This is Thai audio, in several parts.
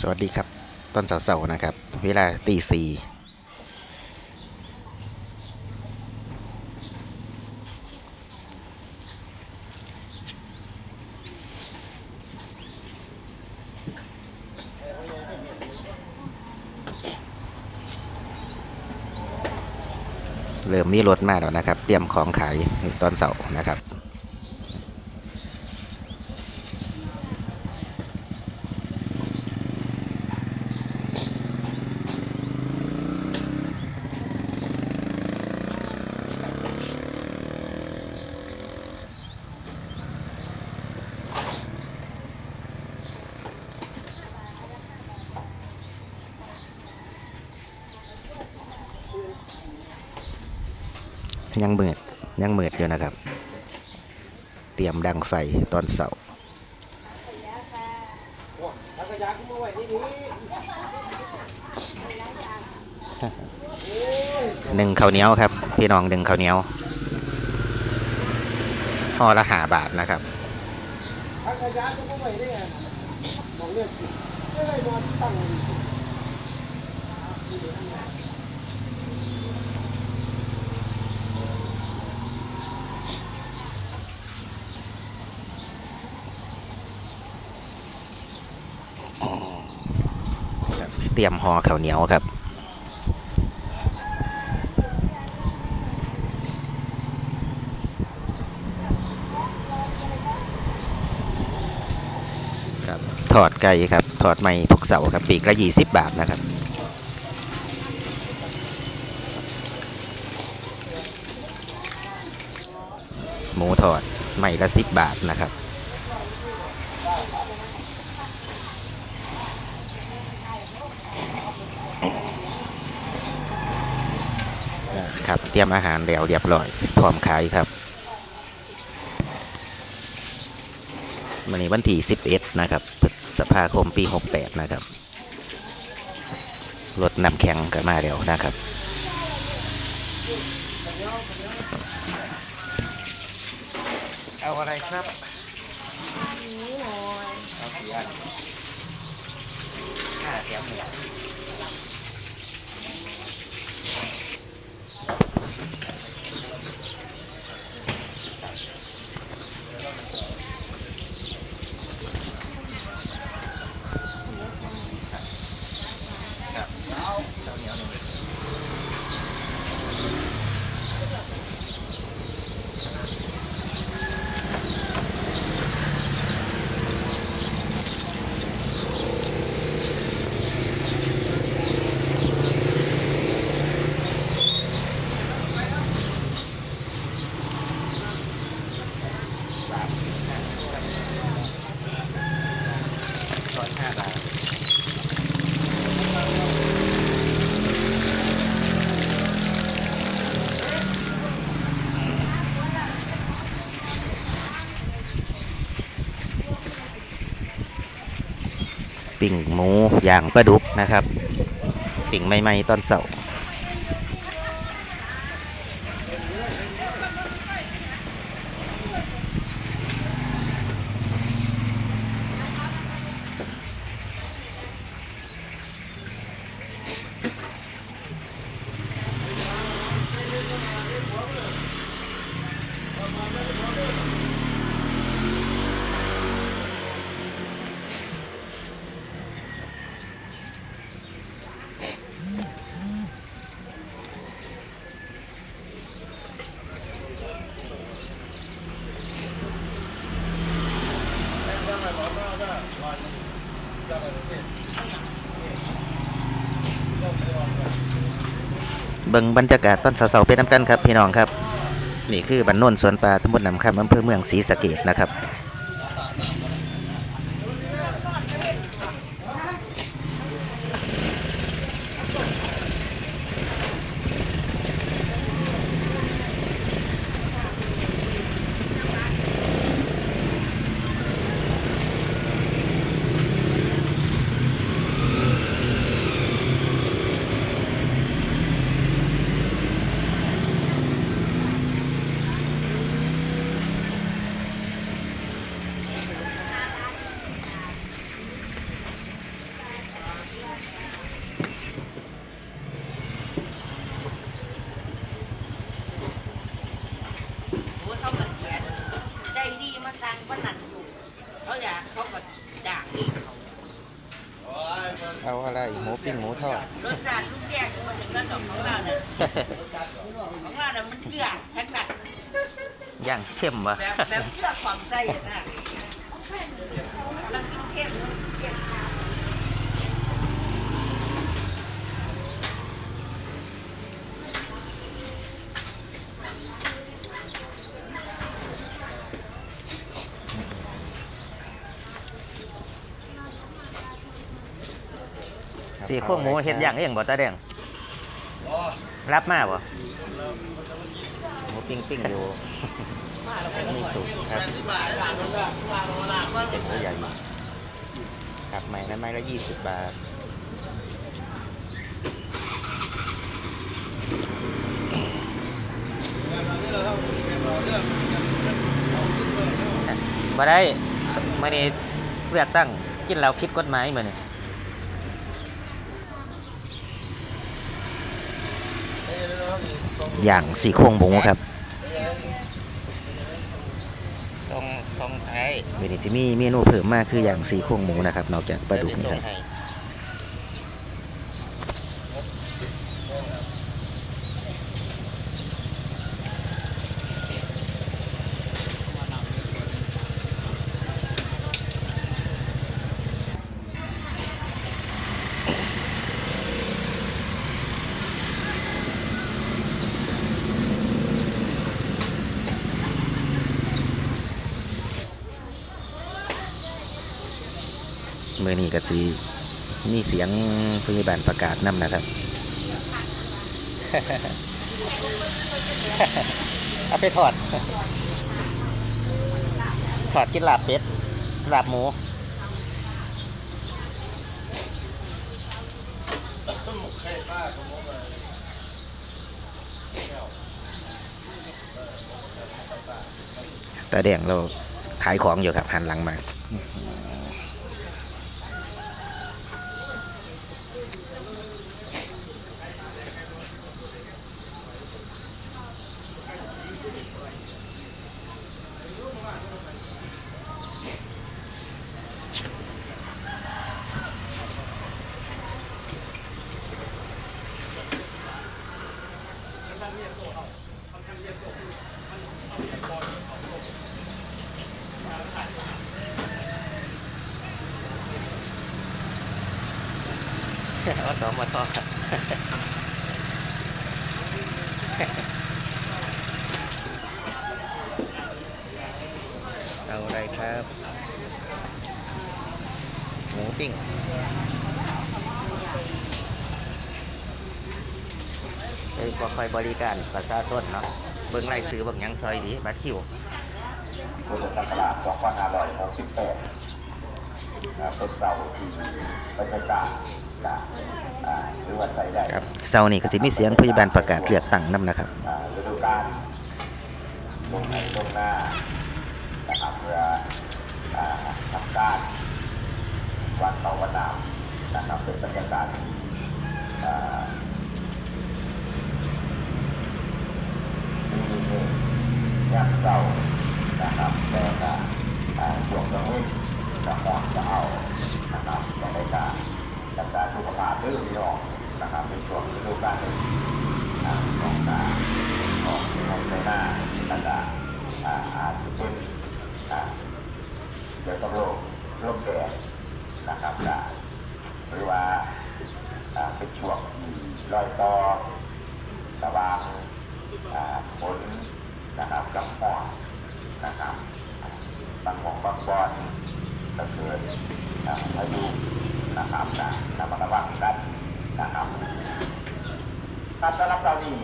สวัสดีครับ ตอนเสาร์ๆนะครับ เวลาตีสี่เริ่มมีรถมาแล้วนะครับ เตรียมของขายในตอนเสาร์นะครับ ยังเมืดยังเมืดอยู่นะครับ เตรียมดังไฟตอนเสาร์หนึ่งข้าวเหนียวครับ พี่น้องหนึ่งข้าวเหนียวห่อละหาบาทนะครับ รียมห่อข้าวเหนียวครับครับถอดไก่ครับถอดไม่ทุกเสาครับปีกละ20บาทนะครับหมูถอดไม่ละ10บาทนะครับ ครับ เตรียมอาหารแล้วเรียบร้อย พร้อมขายครับวันนี้วันที่ 11 นะครับพฤษภาคมปี 68 นะครับรถนำแข็งกันมาแล้วนะครับเอาอะไรครับเอากี่อันห้าแถมหนึ่ง Okay. ปิ่งหมูย่างปลาดุกนะครับ ปิ่งใหม่ๆตอนเสาร์ เบิ่งบรรยากาศตอนเสาร์ๆเปน้ำกันครับพี่น้องครับ นี่คือบ้านโนนสวนปลาตำบลนำคำอำเภอเมืองศรีสะเกดนะครับ ปิ้งหมูทอด รสชาติทุกแยกมันถึงระดับของเราเนี่ยของเราเนี่ยมันเกลือแท็กนัดย่างเข้มวะแบบแบบเกลือความใจอะนะแล้วกินเข้มเข้ม สี่ข้วหมูเห็ดย่างเองบ่ตาแดงรับมาบ่หมูปิ้งปิ้งอยู่มีสุกครับเป็นหมูใหญ่ครับไม้ละไม้ละยี่สิบบาทมาได้มานี่เลือกตั้งกินแล้วคิดกฎหมายมาเนี่ย อย่างสี่โครงหมูครับทรงทรงไทยเมนูจะมีเมนูเพิ่มมากคืออย่างสี่โครงหมูนะครับนอกจากปลาดุกนะครับ มือนี้ก็สีมีเสียงพยาบาลประกาศนำนะครับ เอาไปถอด ถอดกินลาบเป็ดลาบหมูตาแดงเราขายของอยู่ครับหันหลังมา อสมทเอาอะไรครับ หมูปิ้งเอ้ยบ่ค่อยบริการประชาชนเนาะเบิ่งไล่ซื้อบิ่งหยังซอยดีบัตรคิวพุทธศักราช2568อ่าเป็นเสาที่ประชา การนะอ่าหรือว่าใส่ได้ครับเสาร์นี้ก็สิมีเสียงพยาบาลประกาศเลือกตั้งนำนะครับอ่าฤดูกาลลงในลงหน้านะครับเพื่ออ่าทำการวันเสาร์วันนามนะครับเป็นบรรยากาศอ่ามีเองยามเศร้านะครับแต่ก็อ่าช่วงกลางวันจะหอนจะเอานะครับจะได้การรักษาสุขภาพด้วยพี่น้องนะครับเป็นช่วงฤดูกาลหนึ่งอ่าของการของของในหน้าแล้วก็อ่าอาจจะเป็นอ่าเกี่ยวกับโรคโรคแดดนะครับได้หรือว่าอ่า เป็นช่วงที่รอยต่อระหว่างอ่าฝนนะครับกับหมอกนะครับบางหมองบางบอนก็เกิดอ่าพายุนะครับนะระมัดระวังกันนะครับการต้อนรับเรานี่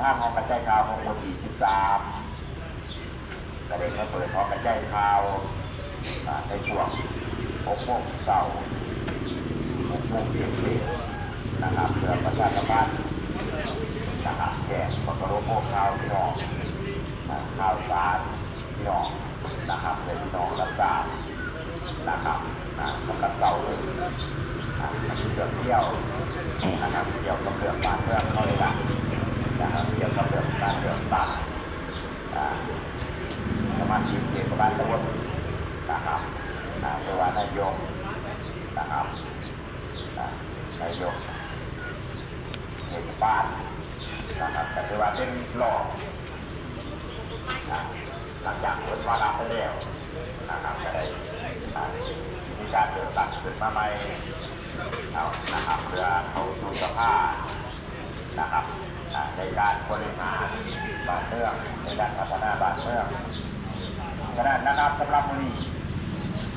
ทางห้องกระจายข่าวของโมดี13ก็ได้มาเปิดห้องกระจายข่าวในช่วง6โมงเช้า6โมงเย็น นะครับเพื่อประชาสัมพันธ์นะครับแจกปกรโมข่าวพี่น้องอ่าข่าวสารพี่น้องนะครับเป็นพี่น้องรับทราบนะครับอ่าสำหรับเราเลยอ่ามันมีเรื่องเที่ยวนะครับเกี่ยวกับเรื่องบ้านเรื่องเขาเลยละนะครับเกี่ยวกับเรื่องการเรื่องต่างอ่าสมาชิกเทศบาลตำบลนะครับอ่าเรียกว่านายกนะครับอ่านายก เทศบาลนะครับแต่เรียกว่าเป็นรองอ่าหลังจากเปิดวาระไปแล้วนะครับก็ได้อ่ามีการเลือกตั้งขึ้นมาใหม่เอานะครับเพื่อเขาสู่สภาพนะครับในการบริหารบ้านเมืองในการพัฒนาบ้านเมืองขณะนะครับสำหรับมือนี้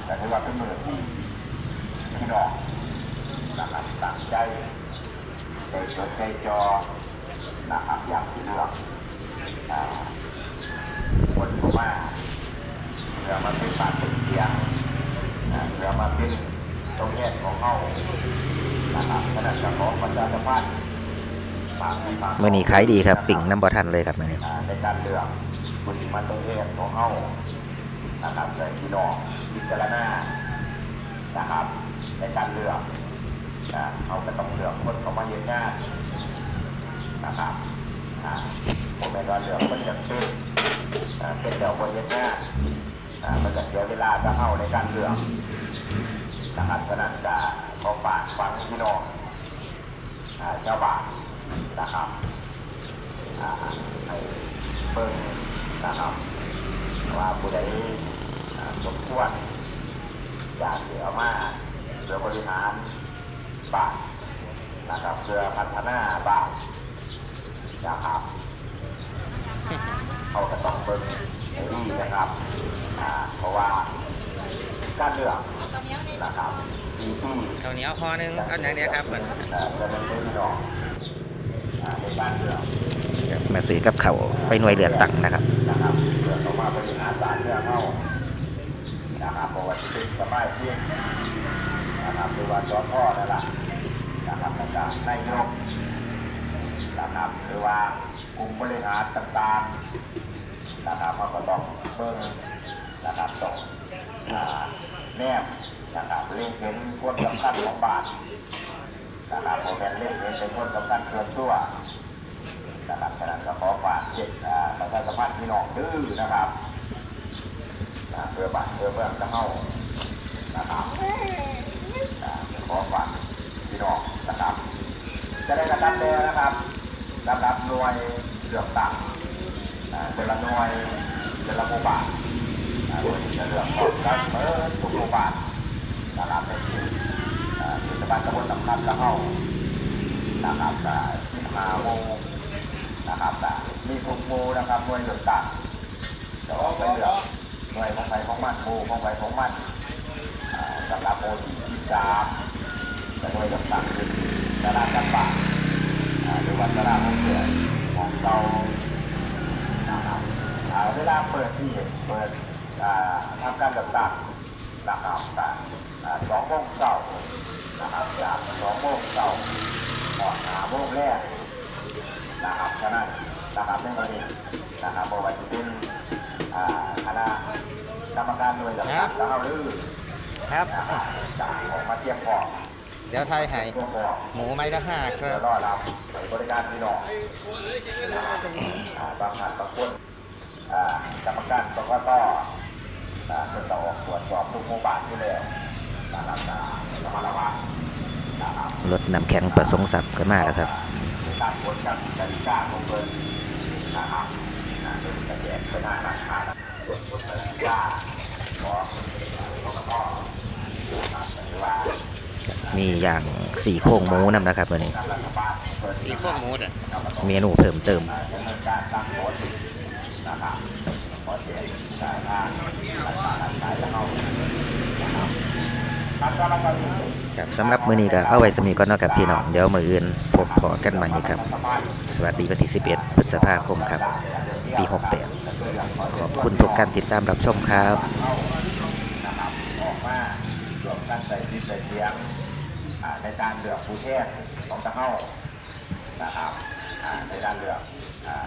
แต่ถือว่าเป็นมือที่พี่น้องนะครับตั้งใจ ใจจดใจจอนะครับอย่างที่เลือกคนเข้ามาเพื่อมาเป็นปากเป็นเสียงเพื่อมาเป็นตรงแยกของเขานะครับขณะจะขอประชาสัมพันธ์มื้อนี้ขายดีครับ ปิ่งน้ำบ่ทันเลยครับมื้อนี้อ่ในการเลือกบุญมันต้องเรียนของเขานะครับแต่พี่น้องพิจารณานะครับในการเลือก อ่าเขาก็ต้องเลือกคนเข้ามาเย็นงานนะครับผมเป็นการเลือกคนจะเป็นเป็นเดี่ยวคนเย็นงานมันจะเสียเวลาจะเข้าในการเลือกนะครับฉะนั้นจะขอฝากฟังพี่น้องอ่าชาวบ้านนะครับให้เบิ่งนะครับว่าผู้ใดสมควรอยากเสียมาเพื่อบริหาร บ้านนะครับเพื่อพัฒนาบ้านนะครับเขาก็ต้องเบิ่งให้ดีนะครับอ่าเพราะว่าการเลือกนะครับดีที่ข้าวเหนียวห่อนึงเอาอย่างเดียวครับเหมือนเอ่อจะเป็นผู้นองอ่าในการเลือกมาซื้อกับเขาวไปหน่วยเลือกตั้งนะครับ นะครับเพื่อเข้ามาบริหารบ้านเมืองเข้านะครับเพราะว่าที่เป็นสบายที่นะครับหรือว่าสอพ่อนั่นแหละ นะครับแล้วก็นายกนะครับหรือว่ากลุ่มบริหารต่างๆนะครับเขาก็ต้องเบิ่งนะครับต้องแนบนะครับเล่งเห็นคนสำคัญของบานนะครับโมเมนเล่งเห็นเป็นคนสำคัญเกินตัวนะครับฉะนั้นก็ขอฝากเจ็ดประชาสัมพันธ์พี่น้องดื้อนะครับเพื่อบานเพื่อเมืองจะเข้านะครับขอฝากพี่น้องนะครับ จะได้ระดับเดนะครับระดับหน่วยเลือกตั้งอ่าแต่ละหน่วยแต่ละหมู่บ้านอ่าโดยจะเลือกคนกันเมื่อทุกหมู่บ้านนะครับในที่อ่าเทศบาลตำบลสำคัญจะเข้านะครับที่มาโมงนะครับมีทุกหมูนะครับหน่วยเลือกตั้งจะออกไปเลือกหน่วยของใครของมันหมูของใครของมันสำหรับโมที่ที่สามจะหน่วยเลือกตั้งคือ ตลาดจังหวัดอ่าหรือว่าตลาดของเสือของเรานะครับอ่าเวลาเปิดที่เปิดอ่าทำการเลือกตั้งนะครับแต่อ่าสองโมงเช้านะครับจากสองโมงเช้าหอดหาโมงแรกนะครับฉะนั้นนะครับในวันนี้นะครับบอกว่าจะเป็นอ่าคณะกรรมการหน่วยหลักครับแล้วเอาลือครับนะครับจากออกมาเตรียมพร้อม เดี๋ยวไทยให้เตรียมพร้อมหมูไม้ละห้าคเพื่รัอบรอรับในบริการพี่น้องนะครับอ่าบางท่านบางคนอ่ากรรมการกกตอ่าจะต้องออกตรวจสอบทุกหมู่บ้านที่แล้วนะครับอ่าระมัดระวังนะครับรถน้ำแข็งประสงค์ศัพท์กันมาแล้วครับตามกฎกติกาของเพิ่นนะครับนะโดยจะแยกเป็นหน้าหลักฐานกฎกติกาของกกตนะครับหรือว่า มีอย่างสี่โครงหมูนำนะครับมื้อนี้ทางรัฐบาลเปิดสี่โครงหมูอะนะครับเมนูเพิ่มเติมดำเนินการตั้งโต๊ะนะครับขอเสียงจ่ายทางรัฐบาลจ่ายจะเข้านะครับทางการรัฐบาลครับสำหรับมื้อนี้ก็เอาไว้สมีก่อนเนาะครับพี่น้อง เดี๋ยวมื้ออื่นพบพอกันใหม่ครับ สวัสดีวันที่ 11 พฤษภาคมครับ ปี 68 ขอบคุณทุกการติดตามรับชมครับนะครับออกมารวมกัน ใส่ดินใส่เสียงอ่าในการเลือกผู้แทนของตะเข้านะครับอ่าในการเลือกอ่า